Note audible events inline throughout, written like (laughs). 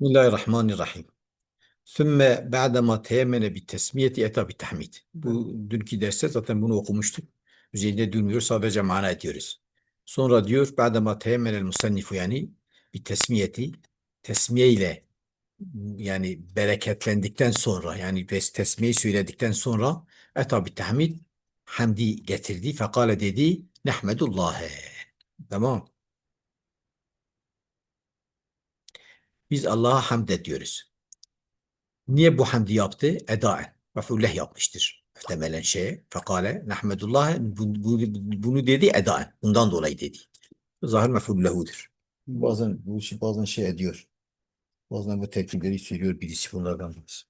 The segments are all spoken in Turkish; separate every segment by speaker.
Speaker 1: Bismillahirrahmanirrahim. Sümme ba'dema teyemmene bi tesmiyeti eta bi tahmid. Bu dünkü derste zaten bunu okumuştuk. Üzerinde durmuyoruz sadece mana ediyoruz. Sonra diyor ba'dema teyemmenel musennifu yani bir tesmiyeti tesmiye ile yani bereketlendikten sonra yani tesmiyeyi söyledikten sonra eta bi tahmid hamdi getirdi. Fekale dedi nehmedullâhe. Tamam. Biz Allah'a hamd ediyoruz Niye bu hamdi yaptı? Edaen. Mef'ulleh yapmıştır. Muhtemelen şeye. Fekale nehmedullah bu- bu- bunu dedi edaen. Bundan dolayı dedi. Zahir mef'ullehudur. Bazen bu işi bazen şey ediyor. Bazen bu terkipleri söylüyor birisi bunlardan birisi.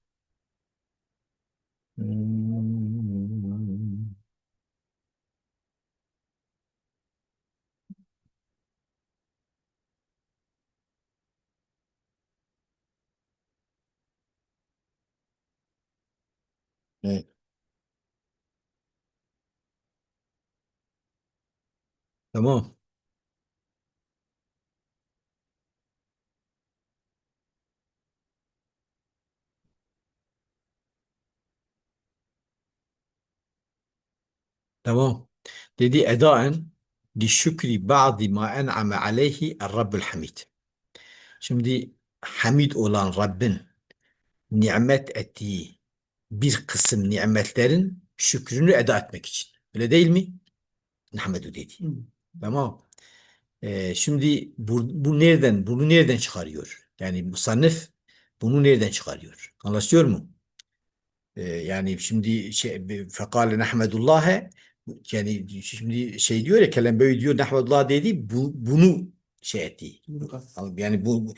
Speaker 1: Hmm. Evet. Tamam. Tamam. Dedi edaen li şükri ba'di ma en'ame aleyhi er-Rabbul Hamid. Şimdi Hamid olan Rabbin nimet ettiği bir kısım nimetlerin şükrünü eda etmek için. Öyle değil mi? Nahmedu dedi. Tamam. Ee, şimdi bu, bu nereden, bunu nereden çıkarıyor? Yani musannif bunu nereden çıkarıyor? Anlaşıyor mu? Ee, yani şimdi şey fekale nahmedullâhe yani şimdi şey diyor ya Kelembeyi diyor nahmedullah dedi bu, bunu şey etti. Yani bu, bu,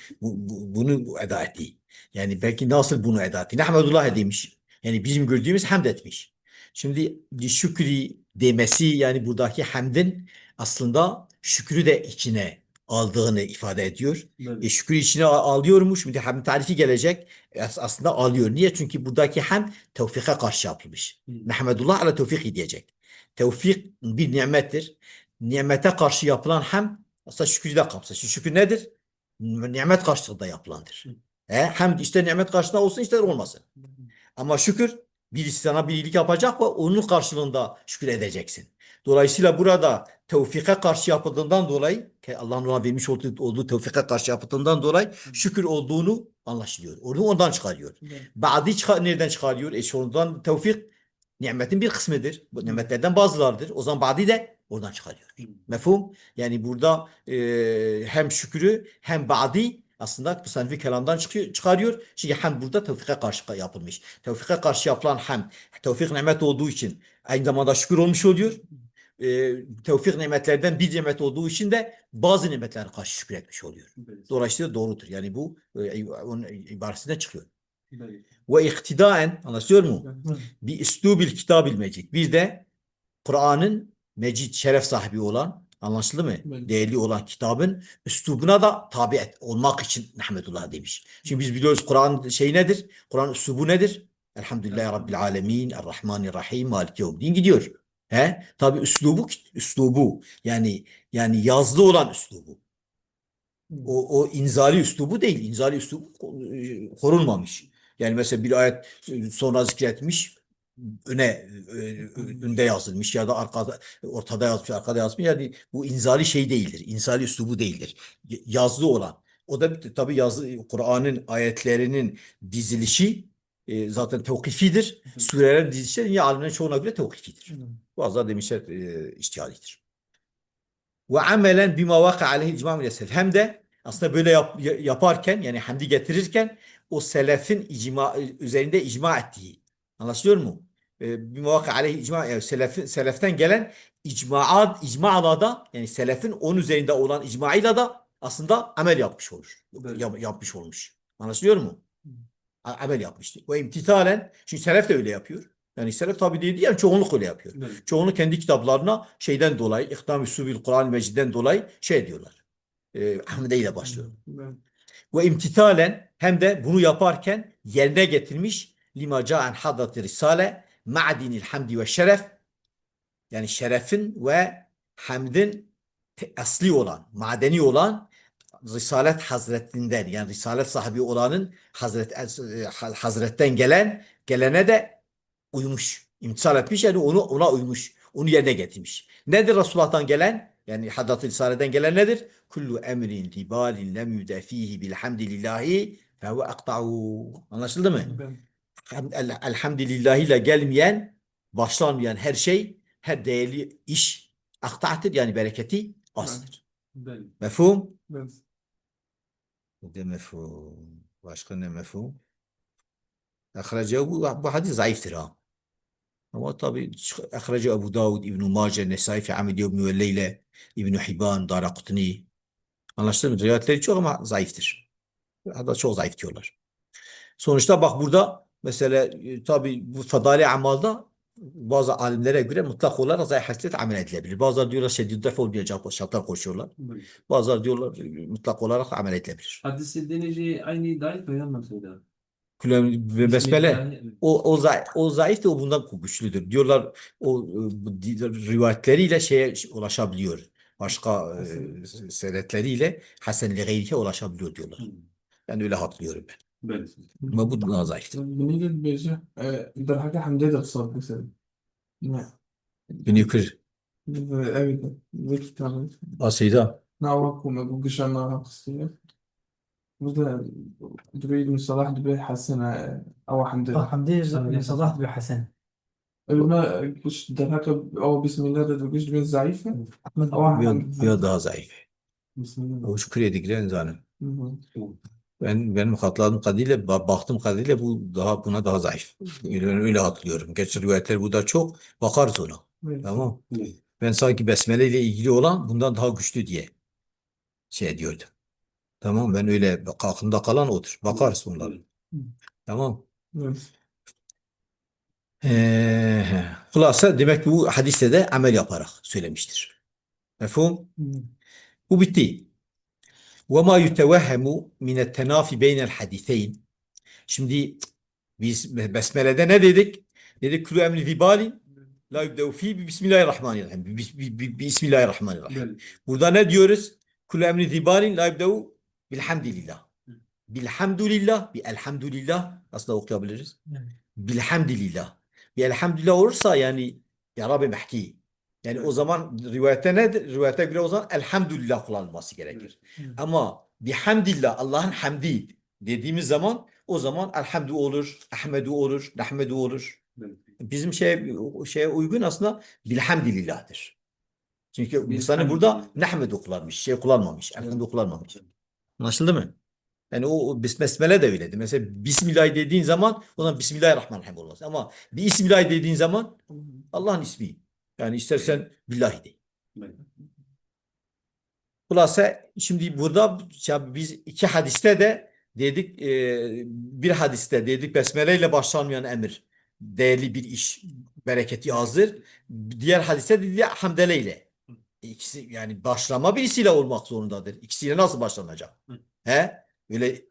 Speaker 1: bu- bunu eda etti. Yani belki nasıl bunu eda etti? Nahmedullah demiş. Yani bizim gördüğümüz hamd etmiş. Şimdi şükri demesi yani buradaki hamdin aslında şükrü de içine aldığını ifade ediyor. E, şükrü içine al- alıyormuş. Şimdi hamd tarifi gelecek. As- Aslında alıyor. Niye? Çünkü buradaki hamd tevfika karşı yapılmış. Nahmedullah ala tevfik diyecek. Tevfik bir nimettir. Nimete karşı yapılan hamd aslında şükrü de kapsar. Şükür nedir? Nimet karşılığında yapılandır. E, hamd ister nimet karşılığında olsun ister olmasın. Ama şükür birisi sana bir iyilik yapacak ve onun karşılığında şükür edeceksin. Dolayısıyla burada tevfike karşı yapıldığından dolayı ki Allah'ın ona vermiş olduğu, olduğu tevfike karşı yapıldığından dolayı şükür olduğunu anlaşılıyor. Onu ondan çıkarıyor. Ba'di çıkar, nereden çıkarıyor? E sonradan tevfik nimetin bir kısmıdır. Bu nimetlerden bazılarıdır. O zaman ba'di de oradan çıkarıyor. Mefhum? Yani burada e, hem şükrü hem ba'di aslında bu sanfi kelamdan çıkıyor, çıkarıyor. Çünkü hem burada tevfike karşı yapılmış. Tevfike karşı yapılan hem tevfik nimet olduğu için aynı zamanda şükür olmuş oluyor. E, tevfik nimetlerden bir nimet olduğu için de bazı nimetlere karşı şükür etmiş oluyor. Dolayısıyla doğrudur. Yani bu e, onun ibaresinden çıkıyor. Ve iktidaen anlaşıyor mu? Bir üslubil kitabil mecid. Bir de Kur'an'ın mecid şeref sahibi olan anlaşıldı mı?
Speaker 2: Evet.
Speaker 1: Değerli olan kitabın üslubuna da tabi et, olmak için Nahmetullah demiş. Şimdi biz biliyoruz Kur'an şey nedir? Kur'an üslubu nedir? Elhamdülillahi Rabbil Alemin, Errahmanirrahim, Maliki Yevmiddin gidiyor. He? Tabi üslubu, üslubu yani yani yazılı olan üslubu. O, o inzali üslubu değil. İnzali üslubu korunmamış. Yani mesela bir ayet sonra zikretmiş, öne e, önde yazılmış ya da arkada ortada yazmış, arkada yazmış. Yani bu inzali şey değildir. İnzali üslubu değildir. Yazılı olan. O da tabii yazı Kur'an'ın ayetlerinin dizilişi e, zaten tevkifidir. Surelerin dizilişi yine alimlerin çoğuna göre tevkifidir. Bazıları demişler e, içtihadidir. Ve amelen bima vaka aleyhi icma. Hem de aslında böyle yap- ya- yaparken yani hamdi getirirken o selefin icma üzerinde icma ettiği. Anlaşılıyor mu? Ee, bima vaka aleyhi icma yani selefin, seleften gelen icmaat icma'la da yani selefin onun üzerinde olan icmaıyla da aslında amel yapmış olur.
Speaker 2: Evet.
Speaker 1: Yap- yapmış olmuş. Anlaşılıyor mu? A- Amel yapmıştı. Ve imtithalen şimdi selef de öyle yapıyor. Yani selef tabi değil yani çoğunluk öyle yapıyor. Çoğunu kendi kitaplarına şeyden dolayı İhtam-ı Subil Kur'an-ı Mecid'den dolayı şey diyorlar. E, Ahmede ile başlıyor. Ve imtithalen hem de bunu yaparken yerine getirmiş lima ca'an hadrati risale ma'dinil hamdi ve şeref yani şerefin ve hamdin asli olan, madeni olan Risalet Hazretinden yani Risalet sahibi olanın Hazret e, Hazretten gelen gelene de uymuş. İmtisal etmiş yani onu ona uymuş. Onu yerine getirmiş. Nedir Resulullah'tan gelen? Yani Hadat-ı Risalet'ten gelen nedir? Kullu emrin libalin lem yudefihi bilhamdillahi fehuve akta'u. Anlaşıldı mı? El- elhamdülillah ile gelmeyen, başlanmayan her şey, her değerli iş aktahtır yani bereketi azdır. Mefhum? Bu da mefhum. Başka ne mefhum? Ahrece bu, bu hadis zayıftır ha. Ama tabi Ahrece Ebu Davud, İbn-i Mace, Nesai, Fi'amid, İbn-i Velleyle, İbn-i Hibban, Darakutni. Anlaştığımız rivayetleri çok ama zayıftır. Hatta çok zayıf diyorlar. Sonuçta bak burada Mesela e, tabi bu fadali amalda bazı alimlere göre mutlak olarak zayıf hasret amel edilebilir. Bazıları diyorlar şedid def olmayacak şartlar koşuyorlar. Bazıları diyorlar e, mutlak olarak amel edilebilir.
Speaker 2: Hadisi deneceği aynı iddiayı
Speaker 1: koyan mesela. Besmele o, o, zayıf, o zayıf da o bundan güçlüdür. Diyorlar o e, rivayetleriyle şeye ulaşabiliyor. Başka e, senetleriyle hasenli gayrike ulaşabiliyor diyorlar. Hmm. Ben öyle hatırlıyorum ben. موجود آه ضعيف
Speaker 3: بنيجي بيجا ده حاجة حمدية تصاب مثلا نعم
Speaker 1: بنيوكر
Speaker 3: أبدا آه، ذيك تعمل.
Speaker 1: نعم.
Speaker 3: سيدا نعوق وما بوجش أنا قصير بدا دبي من صلاح دبي حسنة آه، أو
Speaker 4: آه
Speaker 3: حمدية
Speaker 4: حمدية
Speaker 2: آه، ج-
Speaker 4: صلاح بن حسن.
Speaker 3: ما كش ده أو بسم الله ده بوجش دبي ضعيفة
Speaker 4: أحمد
Speaker 3: أو
Speaker 1: بيض
Speaker 3: حمد
Speaker 1: بيض ضعيف
Speaker 3: بسم الله.
Speaker 1: وشكري دي جرين
Speaker 3: زانم
Speaker 1: Ben benim hatırladığım kadarıyla baktığım kadarıyla bu daha buna daha zayıf. Öyle, öyle hatırlıyorum. Geç rivayetler bu da çok. Bakarız ona. Evet. Tamam. Evet. Ben sanki besmele ile ilgili olan bundan daha güçlü diye şey diyordum. Tamam ben öyle aklımda kalan odur. Bakarız onlara. Tamam.
Speaker 3: Evet.
Speaker 1: Ee, demek ki bu hadiste de amel yaparak söylemiştir. Mefhum? Bu bitti. وَمَا يُتَوَهَّمُ مِنَ التَّنَافِ بَيْنَ الْحَدِثَيْنِ Şimdi biz Besmele'de ne dedik? Dedik kulü emri zibali la yubdevu fi bi bismillahirrahmanirrahim. Bi, bi, bi, bismillahirrahmanirrahim.
Speaker 2: بله
Speaker 1: Burada ne diyoruz? Kulü emri zibali la yubdevu bilhamdülillah. Bilhamdülillah, bi elhamdülillah nasıl da okuyabiliriz?
Speaker 4: Evet.
Speaker 1: Bilhamdülillah. Bir elhamdülillah olursa yani ya Rabbi mehki. Yani o zaman rivayette nedir? Rivayete göre o zaman elhamdülillah kullanılması gerekir. Hı. Ama bihamdillah Allah'ın hamdi dediğimiz zaman o zaman elhamdü olur, ahmedu olur, rahmedu olur. Bizim şey şeye uygun aslında bilhamdilillah'tır. Çünkü insanı burada nahmedu kullanmış, şey kullanmamış, elhamdü kullanmamış. Anlaşıldı mı? Yani o besmele de öyledir. Mesela Bismillah dediğin zaman o zaman Bismillahirrahmanirrahim olmaz. Ama bir Bismillah dediğin zaman Allah'ın ismi. Yani istersen billahi de. Kulasa şimdi burada ya biz iki hadiste de dedik e, bir hadiste dedik besmele ile başlanmayan emir değerli bir iş bereketi azdır. Diğer hadiste dedi hamdele ile. İkisi yani başlama birisiyle olmak zorundadır. İkisiyle nasıl başlanacak? He? Öyle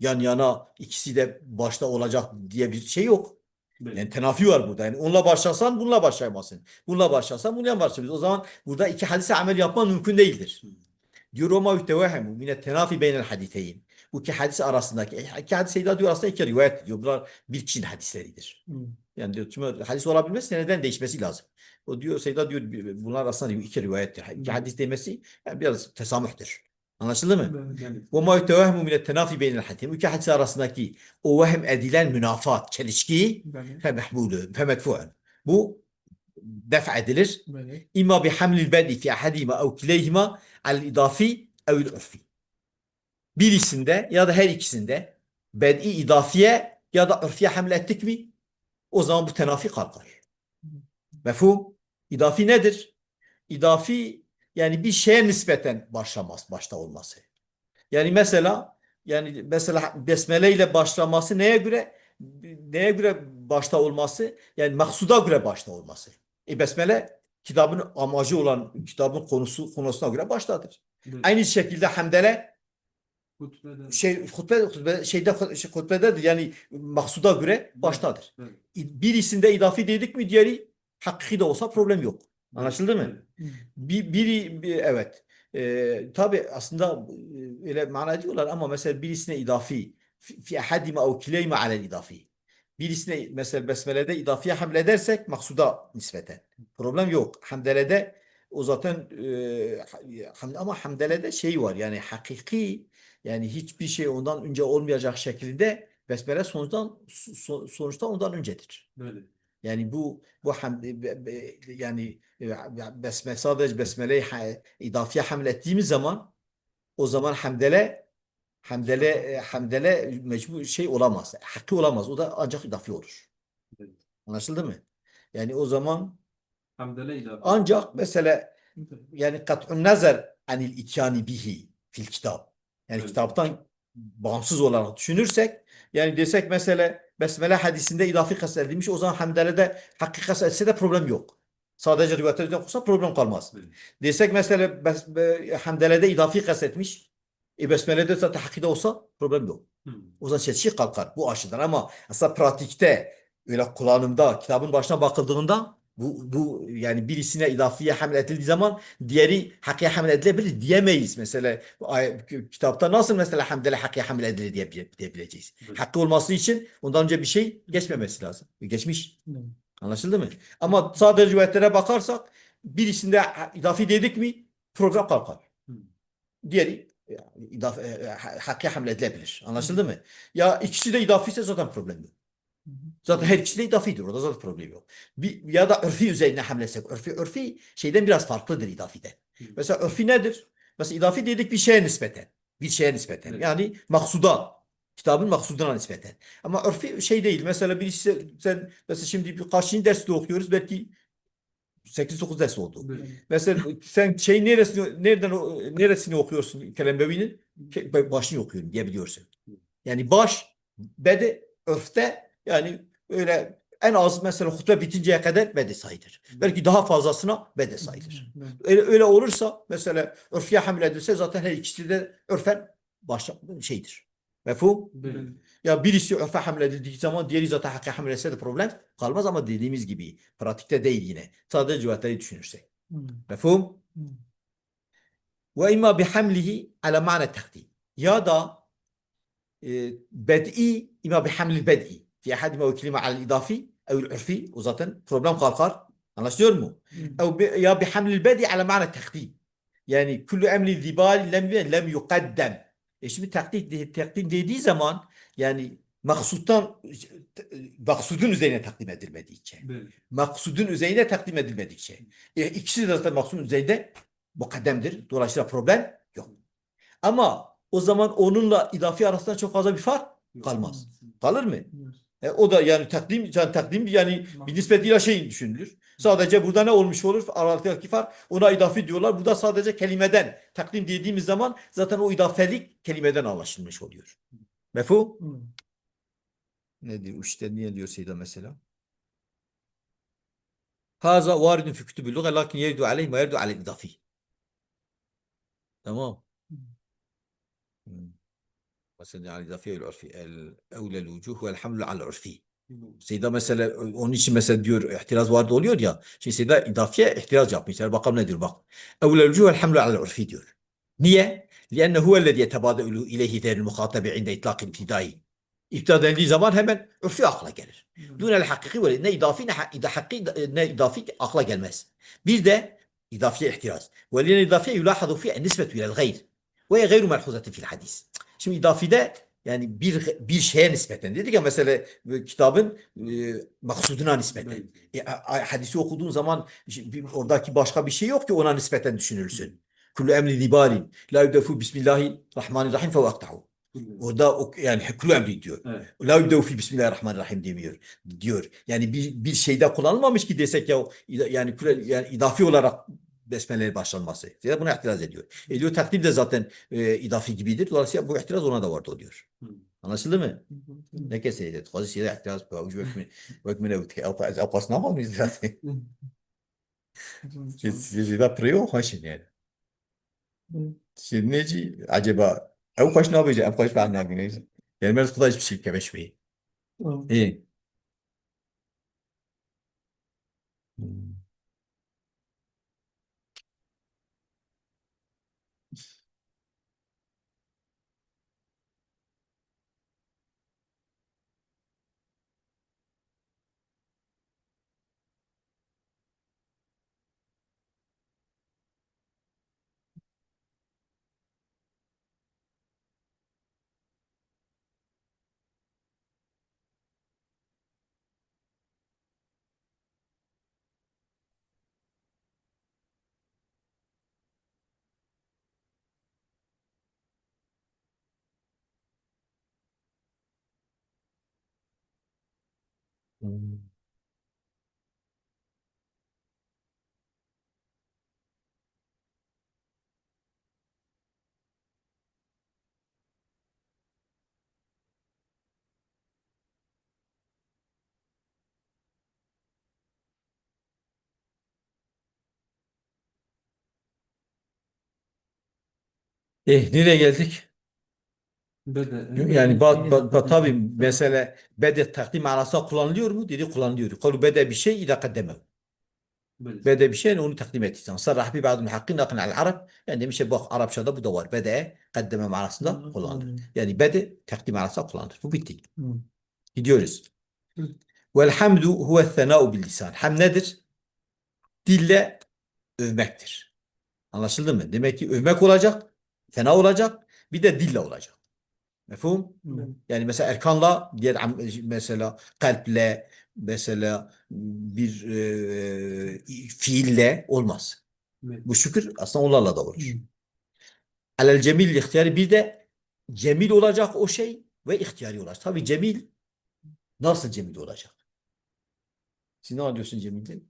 Speaker 1: yan yana ikisi de başta olacak diye bir şey yok. Yani tenafi var burada. Yani onunla başlasan bununla başlayamazsın. Bununla başlasan bununla başlayamazsın. O zaman burada iki hadise amel yapman mümkün değildir. Diyor Roma ühtevehemu mine tenafi beynel haditeyin. Bu iki hadis arasındaki, iki hadise diyor aslında iki rivayet diyor. Bunlar bir Çin hadisleridir.
Speaker 3: Hmm.
Speaker 1: Yani diyor, tüm hadis olabilmesi neden değişmesi lazım. O diyor Seyda diyor bunlar aslında iki rivayettir. İki hadis demesi yani biraz tesamühtür. Anlaşıldı mı?
Speaker 2: بله
Speaker 1: Ve ma yütevehemu mine tenafi beynel hadiseyn. Bu iki hadis arasındaki o vehem edilen münafat, çelişki
Speaker 3: بله
Speaker 1: فمحمول فمدفوع bu def edilir.
Speaker 3: بله
Speaker 1: İmma bi hamlil bed'i fi ahadihima ev kileyhima al idafi ev urfi. Birisinde ya da her ikisinde bed'i idafiye ya da urfiye hamle ettik mi o zaman bu tenafi kalkar. Mefhum? İdafi nedir? İdafi yani bir şeye nispeten başlamaz, başta olması. Yani mesela yani mesela besmele ile başlaması neye göre neye göre başta olması? Yani maksuda göre başta olması. E besmele kitabın amacı olan kitabın konusu konusuna göre baştadır.
Speaker 2: Evet.
Speaker 1: Aynı şekilde hamdele
Speaker 2: hutbede.
Speaker 1: şey hutbe, hutbe şeyde şey, hutbededir. Yani maksuda göre baştadır.
Speaker 2: Evet. Evet.
Speaker 1: Birisinde idafi dedik mi diğeri hakkı da olsa problem yok. Anlaşıldı mı?
Speaker 2: Evet.
Speaker 1: Bir, biri bir- evet. e, tabii aslında öyle mana diyorlar ama mesela birisine idafi fi ahadima ev kileyma alel idafi. Birisine mesela besmelede idafiye hamle edersek maksuda nispeten. Problem yok. Hamdelede o zaten e, ama hamdelede şey var yani hakiki yani hiçbir şey ondan önce olmayacak şekilde besmele sonuçtan so- sonuçta ondan öncedir.
Speaker 2: Böyle.
Speaker 1: Yani bu bu ham, be- yani e, besmele sadece besmeleyi idafiye hamle ettiğimiz zaman o zaman hamdele hamdele e, hamdele mecbur şey olamaz. Hakkı olamaz. O da ancak idafi olur. Anlaşıldı mı? Yani o zaman
Speaker 2: Hamdele ilahi.
Speaker 1: ancak mesela yani kat'un nazar anil ityani bihi fil kitap. Yani
Speaker 2: Evet.
Speaker 1: kitaptan bağımsız olarak düşünürsek yani desek mesela Besmele hadisinde idafi kasıt edilmiş o zaman hamdelede hakkı kasıt etse de problem yok. Sadece rivayetlerden okursa problem kalmaz. Desek mesela bes, be, hamdelede idafi kasıt etmiş. E besmelede zaten hakide olsa problem yok.
Speaker 2: Hı.
Speaker 1: O zaman çelişki kalkar bu açıdan ama aslında pratikte öyle kullanımda kitabın başına bakıldığında bu, bu yani birisine idafiye hamle edildiği zaman diğeri hakkıya hamle edilebilir diyemeyiz. Mesela kitapta nasıl mesela hamdele hakkıya hamle edilir diye, diyebileceğiz.
Speaker 2: Evet.
Speaker 1: Hakkı olması için ondan önce bir şey geçmemesi lazım. Geçmiş. Anlaşıldı mı? Ama sadece rivayetlere bakarsak birisinde idafi dedik mi program kalkar.
Speaker 2: Hı.
Speaker 1: Diğeri idafe, e, ha- hakka hamle edilebilir. Anlaşıldı mı? Ya ikisi de idafi ise zaten problem yok. Zaten her ikisi de idafidir. Orada zaten problem yok. Bir, ya da örfi üzerine hamlesek. Örfi, örfi şeyden biraz farklıdır idafiden.
Speaker 2: Hı.
Speaker 1: Mesela örfi nedir? Mesela idafi dedik bir şeye nispeten. Bir şeye nispeten.
Speaker 2: Evet.
Speaker 1: Yani maksuda. Kitabın maksuduna nispeten. Ama örfi şey değil. Mesela birisi sen mesela şimdi bir kaçıncı derste okuyoruz? Belki 8-9 ders oldu. Mesela sen şey neresini nereden neresini okuyorsun Kelembevi'nin? Ke- Başını okuyorum diyebiliyorsun. Yani baş bede örfte yani öyle en az mesela hutbe bitinceye kadar bede sayılır. Belki daha fazlasına bede sayılır. Öyle, öyle olursa mesela örfiye hamle edilse zaten her ikisi de örfen başla şeydir. Mefhum?
Speaker 2: Böyle.
Speaker 1: Ya birisi örfe hamle edildiği zaman diğeri zaten hakka hamle etse de problem kalmaz ama dediğimiz gibi pratikte değil yine. Sadece cüvetleri düşünürsek. Mefhum? Ve imma bihamlihi ala ma'na takdim. Ya da e, bed'i imma bihamli bed'i. Fi ahadima ve kelime al idafi ev urfi. O zaten problem kalkar. Anlaşılıyor mu? أو ب... يا بحمل البدء على معنى التقديم yani kullu emri zibal lem lem yukaddem. E şimdi takdim, takdim dediği zaman yani maksuttan maksudun üzerine takdim edilmedikçe.
Speaker 2: Böyle.
Speaker 1: Maksudun üzerine takdim edilmedikçe. E, ikisi de zaten maksudun üzerinde mukaddemdir. Dolayısıyla problem yok. Ama o zaman onunla idafi arasında çok fazla bir fark kalmaz. Kalır mı? E, o da yani takdim, yani takdim yani bir nispetiyle şey düşünülür. Sadece burada ne olmuş olur? Aralıktaki fark ona idafi diyorlar. Burada sadece kelimeden takdim dediğimiz zaman zaten o idafelik kelimeden anlaşılmış oluyor. Mefhum? Ne diyor? İşte niye diyor Seyda mesela? Haza varidun fi kütübü lüge lakin yeridu aleyhi ma yeridu aleyhi idafi. Tamam. Hmm. سيدنا علي ضفي العرفي قال اولى الوجوه هو الحمل على العرفي سيدا مثلا اون مثلا ديور احتراز وارد اوليور يا شي سيدا اضافي احتراز جاب مثلا بقى من ديور بقى أولى الوجوه الحمل على العرفي ديور. نية لأنه هو الذي يتبادئ إليه ذهن المخاطب عند إطلاق ابتدائي. ابتدى عندي زمان هم عرفي اقلا قرر. دون الحقيقي ولان إضافي إذا حقي إضافي اقلا قلمس بير ده إضافي احتراز. ولان إضافي يلاحظ فيه النسبة إلى الغير وهي غير ملحوظة في الحديث. Şimdi idafide yani bir bir şeye nispeten dedik ya mesela e, kitabın e, maksuduna nispeten. E, a- a- hadisi okuduğun zaman oradaki başka bir şey yok ki ona nispeten düşünülsün. Kullu emri zibalin la yudefu bismillahirrahmanirrahim fe vaktahu. Orada ok- yani kullu emri diyor.
Speaker 2: Evet.
Speaker 1: La yubdevu fi bismillahirrahmanirrahim demiyor diyor. Yani bir, bir şeyde kullanılmamış ki desek ya yani yani idafi olarak besmeleyle başlanması. Ya buna itiraz ediyor. E diyor takdim de zaten e, idafi gibidir. Dolayısıyla bu itiraz ona da vardı oluyor. Anlaşıldı mı? Ne keseydi? Bu. Ucu vekmi vekmine vekti. Apasına mı mıyız zaten? Size preo hoşun yani. Şimdi neci acaba ev hoş ne yapacak? Ev hoş ben ne yapayım? Gelmez kuda hiçbir şey kemeşmeyi. İyi. Hmm. Eh, nereye geldik?
Speaker 2: Bede.
Speaker 1: Yani ba, ba, ba- tabii mesela bede takdim manasında kullanılıyor mu? Dedi kullanılıyor. Kalu bede bir şey ila kaddeme.
Speaker 2: Bede.
Speaker 1: Bede bir şey onu takdim ettiği Sarrah bi ba'd muhakkin nakın al Arap. Yani demiş ya bak Arapçada bu da var. Bede kaddeme manasında kullanılır. Yani bede takdim manasında kullanılır. Bu bitti. Gidiyoruz.
Speaker 3: Hı.
Speaker 1: Vel hamdu huve thenâ'u bil lisan. Ham nedir? Dille övmektir. Anlaşıldı mı? Demek ki övmek olacak, fena olacak, bir de dille olacak. Mefhum? Yani mesela erkanla, diğer mesela kalple, mesela bir e, fiille olmaz. Bu şükür aslında onlarla da olur. Alel cemil ihtiyari bir de cemil olacak o şey ve ihtiyari olacak. Tabii cemil nasıl cemil olacak? Siz ne anlıyorsun cemilden?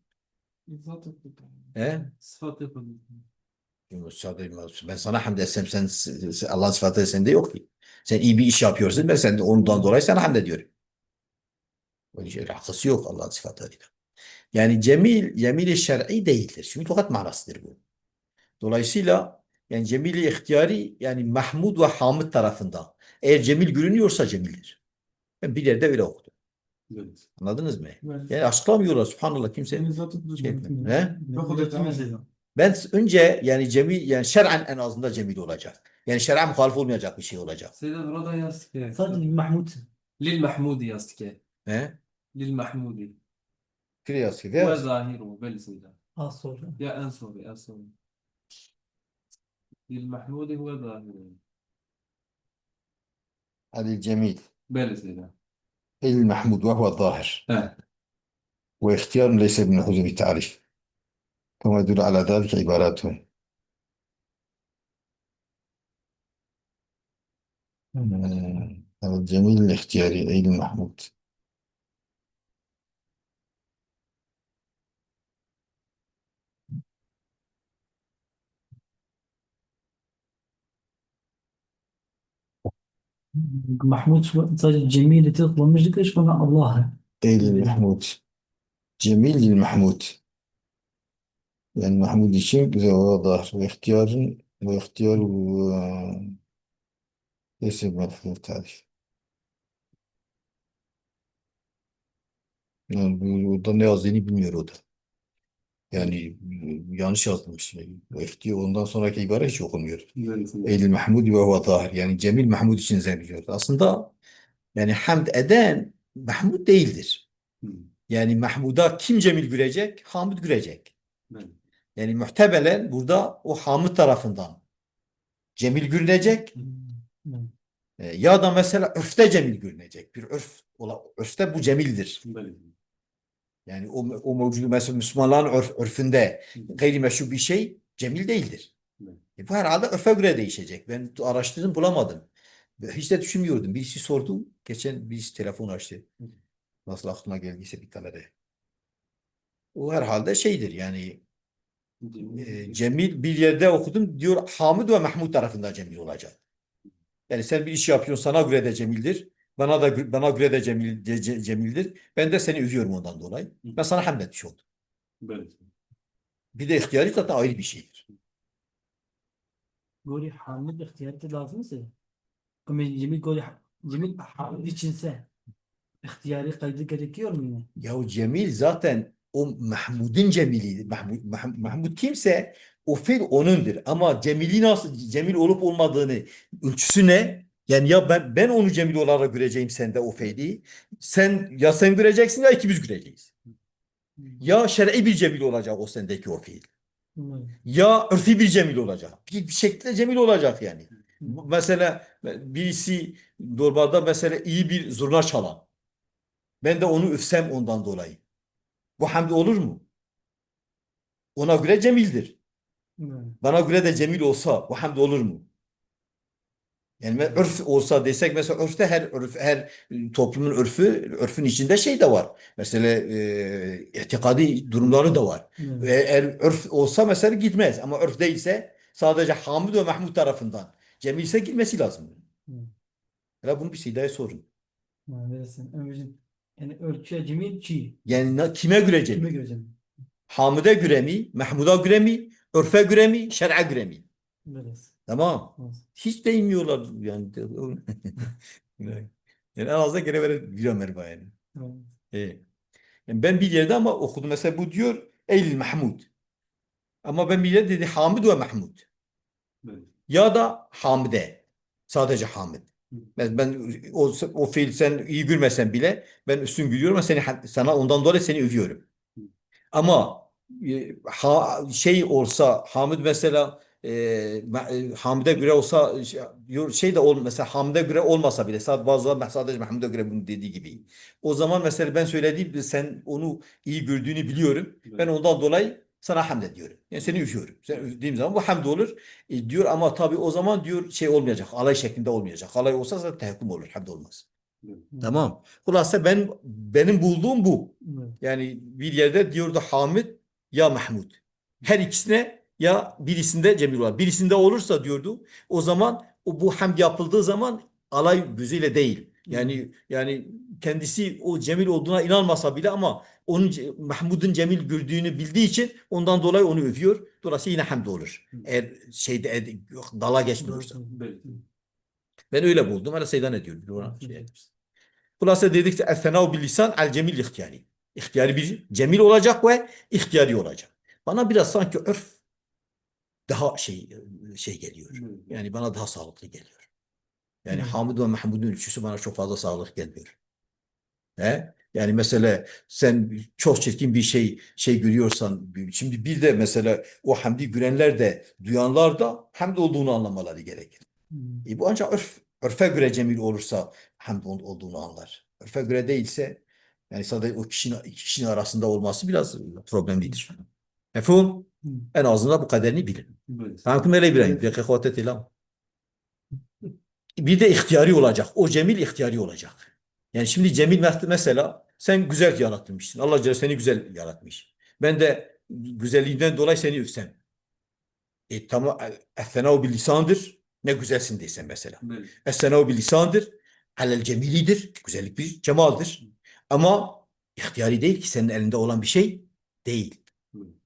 Speaker 3: İzzat ettik.
Speaker 1: He?
Speaker 2: Sıfat yapalım.
Speaker 1: Ben sana hamd etsem sen Allah'ın sıfatı sende yok ki. Sen iyi bir iş yapıyorsun ben sen ondan dolayı sana hamd ediyorum. Öyle şey alakası yok Allah'ın sıfatlarıyla. Yani cemil, cemil-i şer'i değildir. Çünkü fakat manasıdır bu. Dolayısıyla yani cemil-i ihtiyari yani Mahmud ve Hamid tarafından. Eğer cemil görünüyorsa cemildir. Ben bir yerde öyle okudum.
Speaker 2: Bede.
Speaker 1: Anladınız mı?
Speaker 3: Evet.
Speaker 1: Yani açıklamıyorlar subhanallah kimse.
Speaker 3: İzzat ettik.
Speaker 1: Şey. He?
Speaker 3: Mesela.
Speaker 1: Ben önce yani cemi yani şer'an en azından cemil olacak. Yani şer'an muhalif olmayacak bir şey olacak.
Speaker 2: Seyda burada yazdık ya.
Speaker 4: Sadece Mahmud.
Speaker 2: Lil Mahmudi yazdık ya.
Speaker 1: He?
Speaker 2: Lil Mahmudi.
Speaker 1: Kire yazdık değil
Speaker 2: Ve mi? zahiru belli Seyda.
Speaker 4: Az sonra.
Speaker 2: Ya en son ya en son. Lil Mahmudi ve zahiru.
Speaker 1: Hadi cemil.
Speaker 2: Belli Seyda.
Speaker 1: El mahmud ve huve zahir.
Speaker 2: Evet.
Speaker 1: Ve ihtiyar leyse bin huzuri tarif. كما يدل على ذلك عباراته آه، الجميل الاختياري أي المحمود
Speaker 4: محمود جميل تطلب مش ذكر شو الله.
Speaker 1: أي المحمود جميل للمحمود Yani Mahmud için güzel vadah ve ihtiyarın ve ihtiyar e, neyse mefhul tarif. Yani orada ne yazdığını bilmiyor o da. Yani e, yanlış yazmış. İhti ondan sonraki ibare hiç okunmuyor. Eylül Mahmud ve huve zahir. Yani Cemil Mahmud için zerriyor. Aslında yani hamd eden Mahmud değildir. Yani Mahmud'a kim Cemil gülecek? Hamid gülecek.
Speaker 2: Evet.
Speaker 1: Yani muhtemelen burada o Hamid tarafından Cemil gülünecek. E, Ya da mesela örfte Cemil gülünecek. Bir örf, ola, örfte bu Cemildir. Yani o, o mevcudu mesela Müslümanların örf, örfünde gayrimeşru bir şey Cemil değildir. E bu herhalde örfe göre değişecek. Ben araştırdım bulamadım. Hiç de düşünmüyordum. Birisi sordu. Geçen birisi telefon açtı. Nasıl aklıma geldiyse bir talebe. O herhalde şeydir yani e, Cemil bir yerde okudum diyor Hamid ve Mahmud tarafından Cemil olacak. Yani sen bir iş yapıyorsun sana göre de Cemil'dir. Bana da bana göre de Cemil, de Cemil'dir. Ben de seni üzüyorum ondan dolayı. Ben sana hamletmiş oldum.
Speaker 2: Evet.
Speaker 1: Bir de ihtiyari zaten ayrı bir şeydir.
Speaker 4: Gori hamlet ihtiyari de lazımsa. Ama Cemil gori Cemil hamlet içinse ihtiyari kaydı gerekiyor mu yine?
Speaker 1: Yahu Cemil zaten o Mahmud'un Cemil'i. Mahmud, Mah- Mahmud kimse o fil onundur. Ama Cemil'i nasıl Cemil olup olmadığını ölçüsü ne? Yani ya ben ben onu Cemil olarak göreceğim sende o fiili. Sen ya sen göreceksin ya ikimiz göreceğiz. Ya şer'i bir Cemil olacak o sendeki o fiil. Ya örfi bir Cemil olacak. Bir, bir şekilde Cemil olacak yani. Mesela birisi normalde mesela iyi bir zurna çalan. Ben de onu üfsem ondan dolayı. Bu hamd olur mu? Ona göre Cemil'dir.
Speaker 4: Hı.
Speaker 1: Bana göre de Cemil olsa bu hamd olur mu? Yani örf olsa desek mesela örfte her örf, her toplumun örfü örfün içinde şey de var. Mesela e, itikadi durumları da var.
Speaker 4: Evet.
Speaker 1: Ve eğer örf olsa mesela gitmez ama örf değilse sadece Hamid ve Mahmud tarafından Cemil ise gitmesi lazım.
Speaker 4: Evet.
Speaker 1: Ya bunu bir Sida'ya sorun.
Speaker 4: Ha, verirsin. Yani ölçüye cemil çiğ.
Speaker 1: Yani na- kime göre Cemil?
Speaker 4: Kime göre cemil?
Speaker 1: Hamid'e göre mi? Mahmud'a göre mi? Örfe göre mi? Şer'e göre mi?
Speaker 4: Verirsin.
Speaker 1: Tamam.
Speaker 4: Olsun.
Speaker 1: Hiç değinmiyorlar yani. (laughs) yani en azından gene böyle biliyorum yani.
Speaker 4: Tamam.
Speaker 1: Evet. Yani ben bir yerde ama okudum. Mesela bu diyor Eylül Mahmud. Ama ben bir yerde dedi Hamid ve Mahmud.
Speaker 2: Evet.
Speaker 1: Ya da Hamide. Sadece Hamid. Ben, ben o, o fiil sen iyi gülmesen bile ben üstün gülüyorum ama seni, sana ondan dolayı seni övüyorum. Ama e, ha, şey olsa Hamid mesela e, e, Hamid'e göre olsa şey, şey de ol mesela Hamid'e göre olmasa bile sadece bazıları sadece Mahmud'a göre bunu dediği gibi. O zaman mesela ben söylediğim sen onu iyi gördüğünü biliyorum. Ben ondan dolayı sana hamd ediyorum. Yani seni övüyorum. Sen övdüğüm zaman bu hamd olur. E, diyor ama tabii o zaman diyor şey olmayacak. Alay şeklinde olmayacak. Alay olsa zaten tehakküm olur. Hamd olmaz.
Speaker 2: Evet.
Speaker 1: Tamam. Hulasa ben benim bulduğum bu.
Speaker 4: Evet.
Speaker 1: Yani bir yerde diyordu Hamid ya Mahmud. Her ikisine ya birisinde Cemil var. Birisinde olursa diyordu o zaman o bu hamd yapıldığı zaman alay gözüyle değil. Yani yani kendisi o Cemil olduğuna inanmasa bile ama onun Mahmud'un Cemil gördüğünü bildiği için ondan dolayı onu övüyor. Dolayısıyla yine hamd olur. Eğer şeyde ed- dala geçmiyorsa. Ben öyle buldum. Öyle Seydan ediyor. Bir ona şey. Hulasa dedik ki Es-senâhu bil lisan el cemil ihtiyari. İhtiyari bir cemil olacak ve ihtiyari olacak. Bana biraz sanki örf daha şey şey geliyor. Yani bana daha sağlıklı geliyor. Yani
Speaker 4: Evet.
Speaker 1: Hamid ve Mahmud'un ölçüsü bana çok fazla sağlıklı gelmiyor. He? Yani mesela sen çok çirkin bir şey şey görüyorsan şimdi bir de mesela o hamdi görenler de duyanlar da hamd olduğunu anlamaları gerekir.
Speaker 4: Hmm.
Speaker 1: E bu ancak örf, örfe göre cemil olursa hamd ol- olduğunu anlar. Örfe göre değilse yani sadece o kişinin, kişinin arasında olması biraz problemlidir. Mefhum?
Speaker 4: Hmm.
Speaker 1: En azından bu kaderini bilin. Tamam öyle İbrahim. Bir kıyafet ilam. Bir de ihtiyari olacak. O cemil ihtiyari olacak. Yani şimdi cemil mes- mesela sen güzel yaratılmışsın. Allah Celle seni güzel yaratmış. Ben de güzelliğinden dolayı seni övsem. E tamam. Ethenâhu bil lisandır. Ne güzelsin desen mesela.
Speaker 2: Evet.
Speaker 1: Es-senâhu bil lisandır. Alel cemilidir. Güzellik bir cemaldir. Ama ihtiyari değil ki senin elinde olan bir şey değil.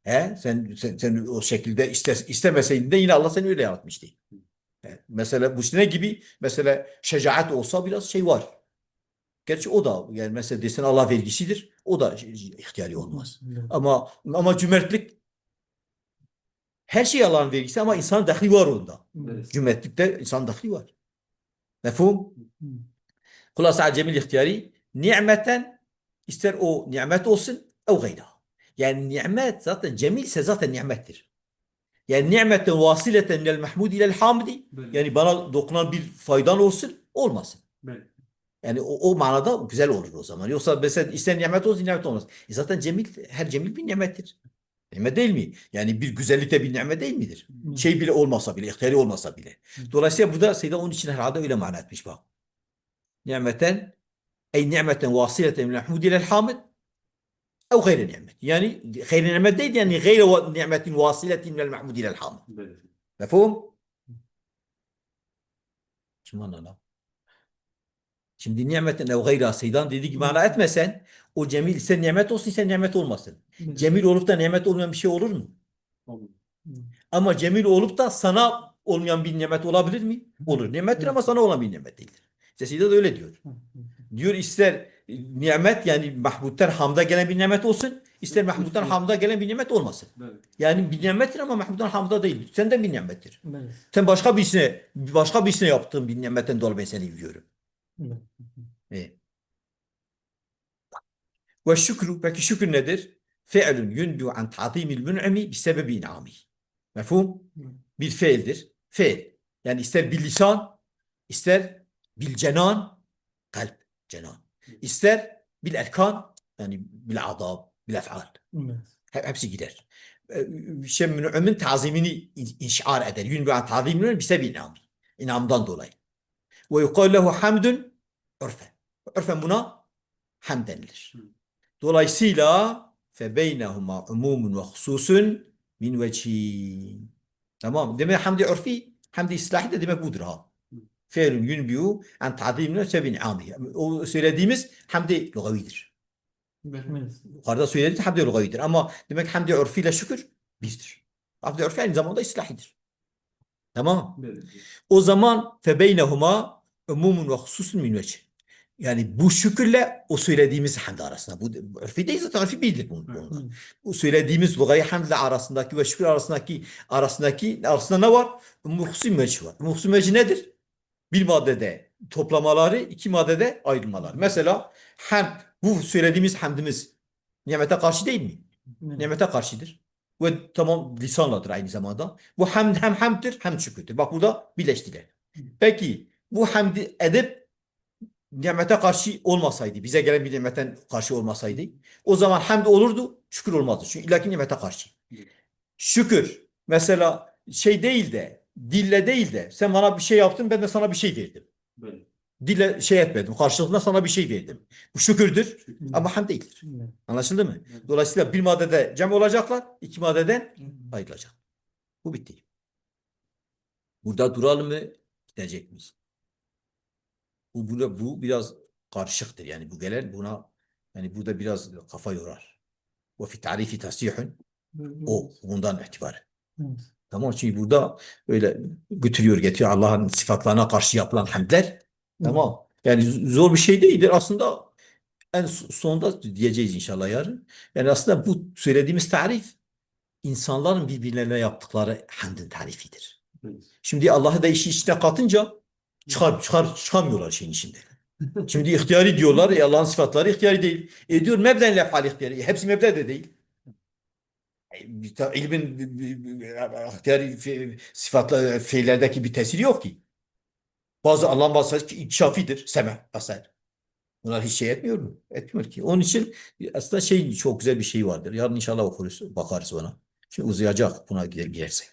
Speaker 1: He? Sen, sen, sen o şekilde iste, istemeseydin de yine Allah seni öyle yaratmıştı. Mesela bu işte ne gibi? Mesela şecaat olsa biraz şey var. Gerçi o da yani mesela desen Allah vergisidir. O da ihtiyari olmaz.
Speaker 4: Evet.
Speaker 1: Ama ama cömertlik her şey Allah'ın vergisi ama insan dahli var onda.
Speaker 2: Evet.
Speaker 1: Cömertlikte insan dahli var. Mefhum?
Speaker 4: Hmm.
Speaker 1: Hulasa cemil ihtiyari nimeten ister o nimet olsun o gayra. Yani nimet zaten cemilse zaten nimettir. Yani nimeten vasileten minel mahmud ilel hamidi
Speaker 2: Evet.
Speaker 1: yani bana dokunan bir faydan olsun olmasın.
Speaker 2: Evet.
Speaker 1: Yani o, o manada güzel olur o zaman. Yoksa mesela ister nimet olsun nimet olmaz. E zaten cemil her cemil bir nimettir. Nimet değil mi? Yani bir güzellik de bir nimet değil midir?
Speaker 4: Hmm.
Speaker 1: Şey bile olmasa bile, ihtiyari olmasa bile. Dolayısıyla burada Seyyida onun için herhalde öyle mana etmiş bak. Nimeten ey nimeten vasileten min hamd ilel hamid ev gayri nimet. Yani gayri nimet değil yani gayri va- nimetin vasiletin minel mahmud ilel hamid.
Speaker 2: Evet.
Speaker 1: Mefhum? Şimdi nimetin ev gayri Seyyidan dediği gibi mana etmesen o cemil ise nimet olsun ise nimet olmasın. Cemil olup da nimet olmayan bir şey olur mu?
Speaker 2: Olur.
Speaker 1: Ama cemil olup da sana olmayan bir nimet olabilir mi? Olur. Nimettir ama sana olan bir nimet değildir. Seyyida da öyle diyor. Diyor ister nimet yani Mahmud'dan hamda gelen bir nimet olsun, ister Mahmud'dan hamda gelen bir nimet olmasın.
Speaker 2: Evet.
Speaker 1: Yani bir nimettir ama Mahmud'dan hamda değil. Senden bir nimettir.
Speaker 4: Evet.
Speaker 1: Sen başka birisine, başka birisine yaptığın bir nimetten dolayı ben seni.
Speaker 4: Evet.
Speaker 1: Evet. Ve şükrü, peki şükür nedir? Fe'lun yunbu an ta'zimil mün'imi bi sebebi in'ami. Mefhum? Bir feildir. Feil. Yani ister bil lisan, ister bil cenan, kalp, cenan. İster bil erkan, yani bil adab, bil ef'al. Hepsi gider. Şey mün'ümün tazimini in- inşar eder. Yunbu an ta'zimil mün'imi bi sebebi in'ami. İnamdan dolayı. Ve yukal lehu hamdun urfen. Urfen buna hamd denilir. Dolayısıyla febeynehuma umumun ve hususun min vecihi. Tamam. Demek hamdi urfi, hamdi islahi de demek budur ha. Fe'lun yunbiyu an ta'zimine sebin amihi. O söylediğimiz hamdi lugavidir.
Speaker 4: Evet.
Speaker 1: Yukarıda söylediğimiz hamdi lugavidir. Ama demek hamdi urfiyle şükür bizdir. Hamdi urfi aynı zamanda islahidir. Tamam.
Speaker 2: Bəli.
Speaker 1: O zaman febeynehuma umumun ve hususun min vecih. Yani bu şükürle o söylediğimiz hamd arasında. Bu örfi değil zaten örfi bildir bunlar. Bu söylediğimiz lugayı hamdle arasındaki ve şükür arasındaki arasındaki arasında ne var? Muhsin vecih var. Muhsin vecih nedir? Bir maddede toplamaları, iki maddede ayrılmaları. Mesela hamd, bu söylediğimiz hamdimiz nimete karşı değil mi? Nimete karşıdır. Ve tamam lisanladır aynı zamanda. Bu hamd hem hamddir hem şükürdür. Bak burada birleştiler. Peki bu hamdi edip nimete karşı olmasaydı, bize gelen bir nimetten karşı olmasaydı, o zaman hamd olurdu, şükür olmazdı. Çünkü illaki nimete karşı. Şükür mesela şey değil de, dille değil de, sen bana bir şey yaptın, ben de sana bir şey verdim.
Speaker 2: Bəli.
Speaker 1: Dille şey etmedim, karşılığında sana bir şey verdim. Bu şükürdür ama hamd değildir.
Speaker 4: Evet.
Speaker 1: Anlaşıldı mı? Dolayısıyla bir maddede cem olacaklar, iki maddeden ayrılacak. Bu bitti. Burada duralım mı? Gidecek miyiz? Bu, bu, bu biraz karışıktır. Yani bu gelen buna yani burada biraz kafa yorar. Ve fi tarifi tasihun o bundan itibaren.
Speaker 4: Evet.
Speaker 1: Tamam çünkü burada öyle götürüyor getiriyor Allah'ın sıfatlarına karşı yapılan hamdler. Tamam. Yani zor bir şey değildir. Aslında en so- sonunda diyeceğiz inşallah yarın. Yani aslında bu söylediğimiz tarif insanların birbirlerine yaptıkları hamdin tarifidir. Şimdi Allah'ı da işin içine katınca çıkar, çıkar, çıkamıyorlar şeyin içinde. Şimdi ihtiyari diyorlar. E Allah'ın sıfatları ihtiyari değil. E diyor mebden lefal ihtiyari. Hepsi mebde de değil. E, ilmin bir- bir- ihtiyari fe- sıfatla fiillerdeki bir tesiri yok ki. Bazı Allah'ın bazı sıfatı inkişafidir. Seme, basar. Bunlar hiç şey etmiyor mu? Etmiyor ki. Onun için aslında şey çok güzel bir şey vardır. Yarın inşallah okuruz, bakarız ona. Şimdi uzayacak buna gi- girersek.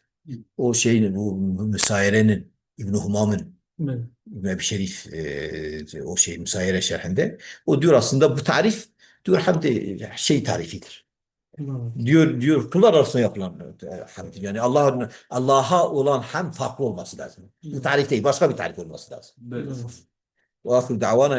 Speaker 1: O şeyin, bu müsayerenin, İbn-i Humam'ın
Speaker 4: Evet.
Speaker 1: İbn-i Şerif e, o şey müsayere şerhinde o diyor aslında bu tarif diyor hem de şey tarifidir. Diyor diyor kullar arasında yapılan e, hamd. Yani Allah'ın Allah'a olan hem farklı olması lazım. Bu tarif değil başka bir tarif olması lazım. Ve ahir davana